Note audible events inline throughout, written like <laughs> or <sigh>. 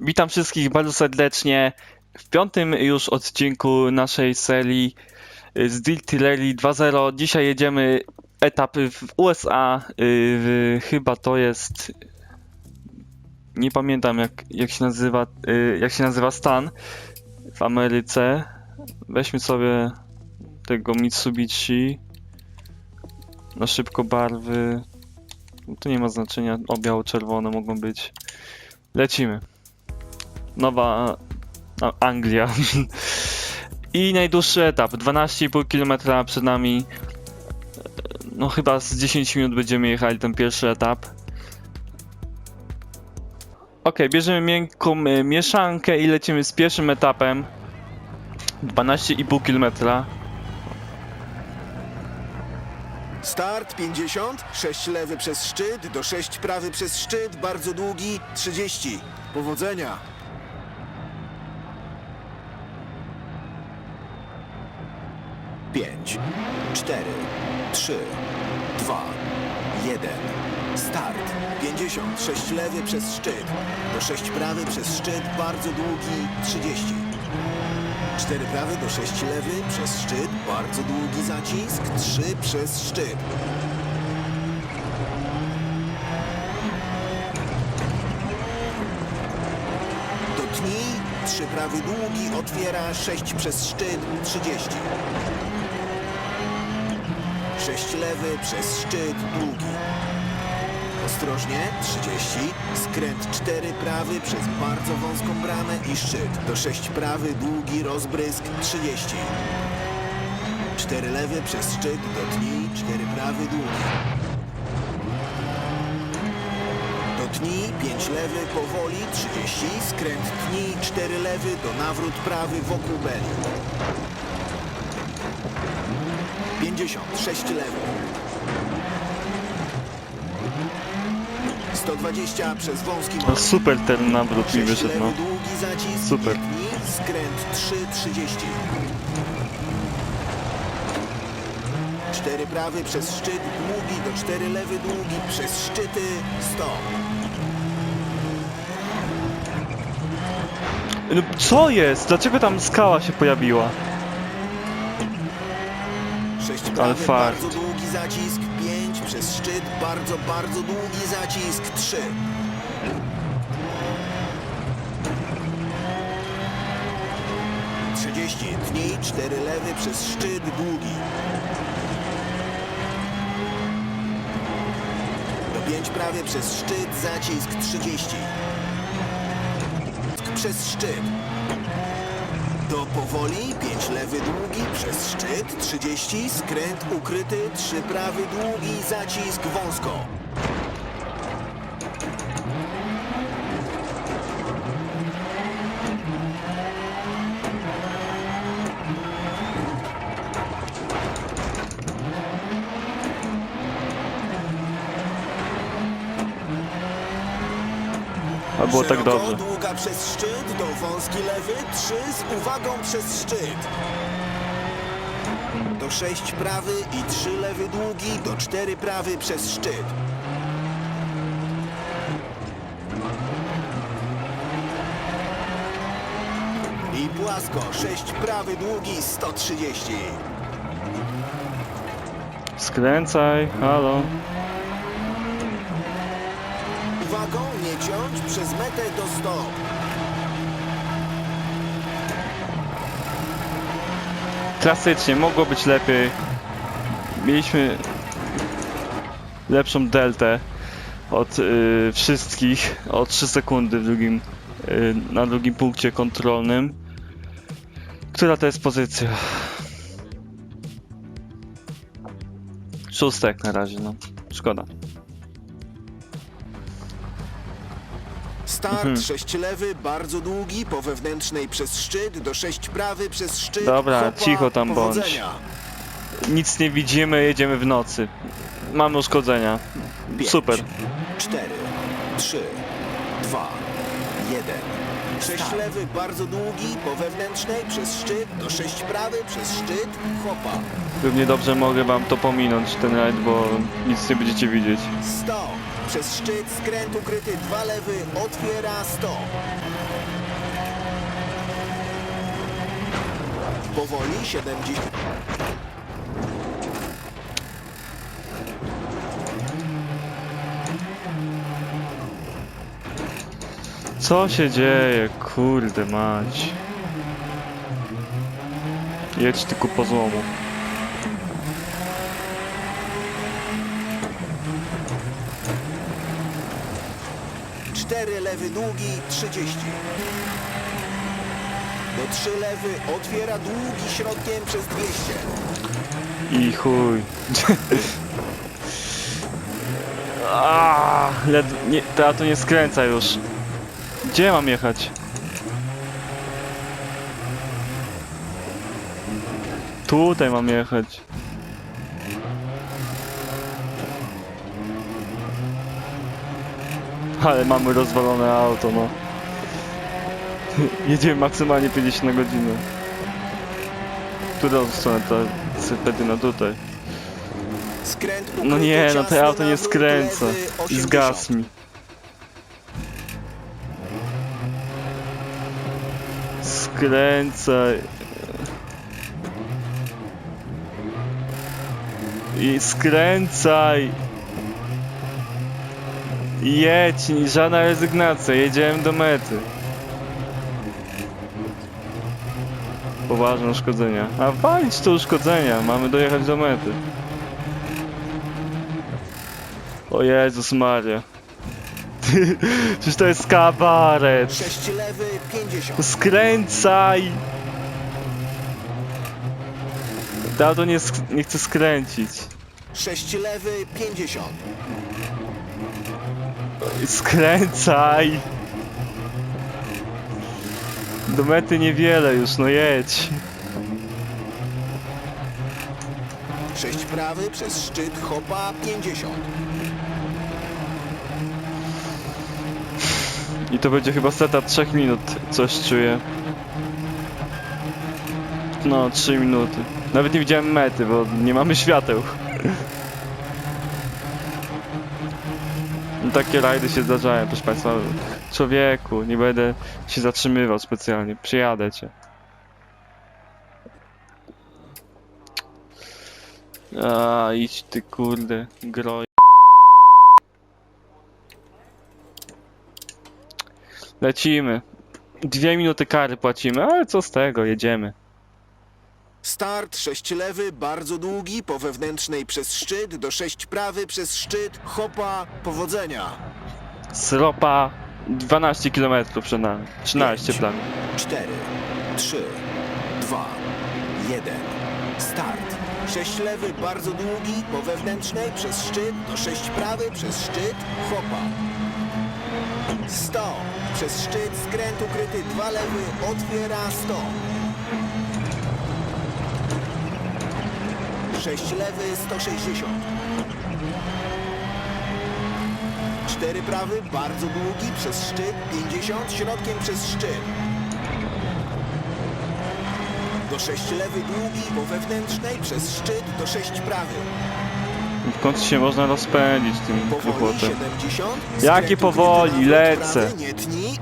Witam wszystkich bardzo serdecznie w piątym już odcinku naszej serii y, z Rally 2.0. Dzisiaj jedziemy etap w USA. y, Chyba to jest. Nie pamiętam jak, jak się nazywa y, jak się nazywa stan w Ameryce. Weźmy sobie tego Mitsubishi. Na szybko barwy. To nie ma znaczenia. O biało-czerwone mogą być. Lecimy. Nowa no, Anglia. I najdłuższy etap, 12,5 km przed nami. No chyba z 10 minut będziemy jechali ten pierwszy etap. Ok, bierzemy miękką e, mieszankę i lecimy z pierwszym etapem. 12,5 km. Start 50, 6 lewy przez szczyt, do 6 prawy przez szczyt, bardzo długi, 30. Powodzenia! Pięć, cztery, trzy, dwa, jeden. Start. 50, 6 lewy przez szczyt, do 6 prawy przez szczyt, bardzo długi, 30. 4 prawy do 6 lewy przez szczyt, bardzo długi zacisk, 3 przez szczyt. Dotnij, 3 prawy długi, otwiera 6 przez szczyt, 30. 6 lewy przez szczyt, długi. Ostrożnie, 30. Skręt 4 prawy przez bardzo wąską bramę i szczyt. Do 6 prawy, długi rozbrysk, 30. 4 lewy przez szczyt, dotnij, 4 prawy, długi. Dotnij, 5 lewy, powoli, 30. Skręt tnij, 4 lewy, do nawrót prawy wokół beli. 50, 6 lewy. 120 przez wąski No most. super ten nawrót mi wyszedł, no. długi zacisk. Super. Biegnij, skręt 3,30. 4 prawy przez szczyt, długi do 4 lewy, długi przez szczyty 100. No, Co jest? Dlaczego tam skała się pojawiła? 6 Ale prawy, fart. bardzo długi zacisk 5 przez szczyt, bardzo, bardzo długi zacisk 3. Trzydzieści, tnij, cztery lewy przez szczyt, długi. Do pięć prawy przez szczyt, zacisk 30. Przez szczyt. Do powoli, 5 lewy długi przez szczyt, 30, skręt ukryty, 3 prawy długi, zacisk wąsko. A było tak dobrze. długa przez szczyt, do wąski lewy, 3 z uwagą przez szczyt. Do 6 prawy i 3 lewy długi, do 4 prawy przez szczyt. I płasko, 6 prawy długi, 130. Skręcaj, halo. Ciąć, przez metę do 100. Klasycznie, mogło być lepiej. Mieliśmy lepszą deltę od y, wszystkich o 3 sekundy w drugim, y, na drugim punkcie kontrolnym. Która to jest pozycja? Szóstek na razie, no. Szkoda. Start Mhm. 6 lewy, bardzo długi, po wewnętrznej przez szczyt, do 6 prawy przez szczyt. Dobra, hopa, cicho tam bądź. powodzenia. Nic nie widzimy, jedziemy w nocy. Mamy uszkodzenia. Pięć, Super. 4, 3, 2, 1. 6 lewy, bardzo długi, po wewnętrznej przez szczyt, do 6 prawy przez szczyt, hopa. Równie dobrze mogę wam to pominąć, ten rajd, bo nic nie będziecie widzieć. 100. Przez szczyt skręt ukryty dwa lewy otwiera 100. Powoli 70. Co się dzieje? Kurde mać. Jedź tylko po złomu. Długi 30. Do trzy lewy otwiera długi środkiem przez 200. I chuj. Aaaa, led... nie, to, to nie skręca już. Gdzie mam jechać? Tutaj mam jechać. <laughs> Ale mamy rozwalone auto, no. Jedziemy maksymalnie 50 na godzinę. Którą stronę ta sypetyna tutaj? No nie, no to auto nie skręca. 80. zgasł mi. Skręcaj. I skręcaj. Jedź, żadna rezygnacja, jedziemy do mety. Poważne uszkodzenia. A walić to uszkodzenia, mamy dojechać do mety. O Jezus Maria. <laughs> Przecież to jest kabaret. Sześć lewy 50. Skręcaj! Tato nie, sk- nie chce skręcić. Sześć lewy 50. Skręcaj! Do mety niewiele już, no jedź. Sześć prawy przez szczyt hopa 50. I to będzie chyba seta 3 minut, coś czuję. No, 3 minuty. Nawet nie widziałem mety, bo nie mamy świateł. Takie rajdy się zdarzają, proszę Państwa. Człowieku, nie będę się zatrzymywał specjalnie. Przyjadę cię. A, idź ty kurde, groj. Lecimy. Dwie minuty kary płacimy, ale co z tego, jedziemy. Start sześć lewy, bardzo długi, po wewnętrznej przez szczyt, do sześć prawy przez szczyt, hopa, powodzenia. Sropa 12 km przed nami. 13 Pięć. prawie. 4, 3, 2, 1. Start. 6 lewy, bardzo długi, po wewnętrznej przez szczyt, do 6 prawy przez szczyt, hopa. 100. Przez szczyt, skręt ukryty, 2 lewy, otwiera 100. 6 lewy, 160. 4 prawy, bardzo długi, przez szczyt, 50, środkiem przez szczyt. Do 6 lewy długi, po wewnętrznej, przez szczyt, do 6 prawy. W końcu się można rozpędzić tym Powoli kłopotem. 70. Jakie skręt powoli? Lecę.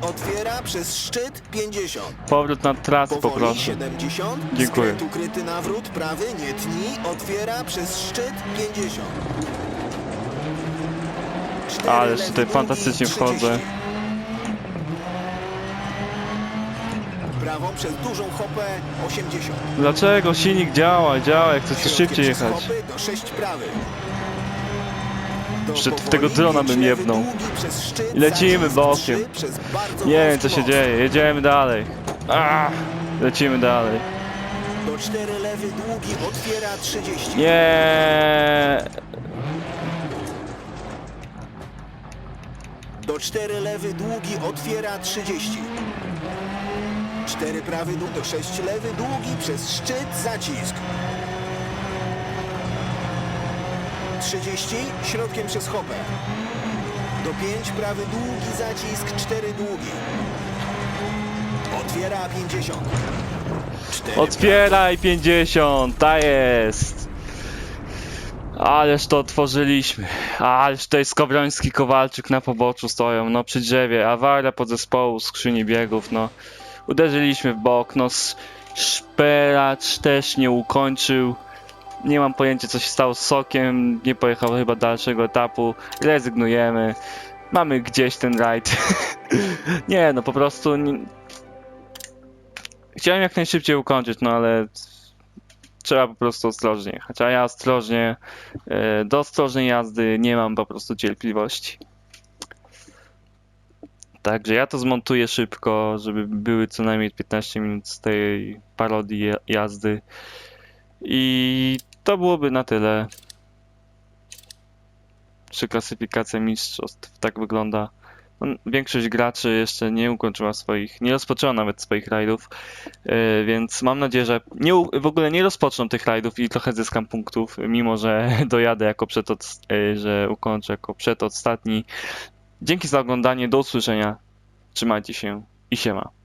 Otwiera przez szczyt 50. Powrót na trasę poproszę. 70. Dziękuję. Ukryty nawrót prawy, nie otwiera przez szczyt 50. Cztery Ależ tutaj fantastycznie 30. wchodzę. Prawą przez dużą hopę 80. Dlaczego silnik działa, działa, jak chcesz szybciej jechać. hopy do 6 prawy. Jeszcze w tego drona bym jebnął. długi przez szczyt, I lecimy bokiem. trzy przez bardzo Nie wiem co się dzieje, jedziemy dalej. Ah, lecimy dalej. Do 4 lewy długi otwiera 30. Nie. Do 4 lewy długi otwiera 30. 4 prawy długi do 6 lewy długi przez szczyt zacisk. 30 środkiem przez hopę. Do 5 prawy długi zacisk 4 długi. Otwiera 50. 4 Otwieraj 50, ta jest. Ależ to otworzyliśmy. Ależ tutaj Skowroński Kowalczyk na poboczu stoją, no przy drzewie. Awaria podzespołu skrzyni biegów, no. Uderzyliśmy w bok, no. Szperacz też nie ukończył. Nie mam pojęcia, co się stało z Sokiem. Nie pojechał chyba dalszego etapu. Rezygnujemy. Mamy gdzieś ten rajd. <laughs> nie, no po prostu. Nie... Chciałem jak najszybciej ukończyć, no ale trzeba po prostu ostrożnie jechać. A ja ostrożnie, e, do ostrożnej jazdy nie mam po prostu cierpliwości. Także ja to zmontuję szybko, żeby były co najmniej 15 minut z tej parodii jazdy. I to byłoby na tyle. Czy klasyfikacja mistrzostw tak wygląda? No, większość graczy jeszcze nie ukończyła swoich, nie rozpoczęła nawet swoich rajdów, yy, więc mam nadzieję, że nie, w ogóle nie rozpoczną tych rajdów i trochę zyskam punktów, mimo że <laughs> dojadę jako przedod, yy, że ukończę jako przedostatni. Dzięki za oglądanie, do usłyszenia, trzymajcie się i siema.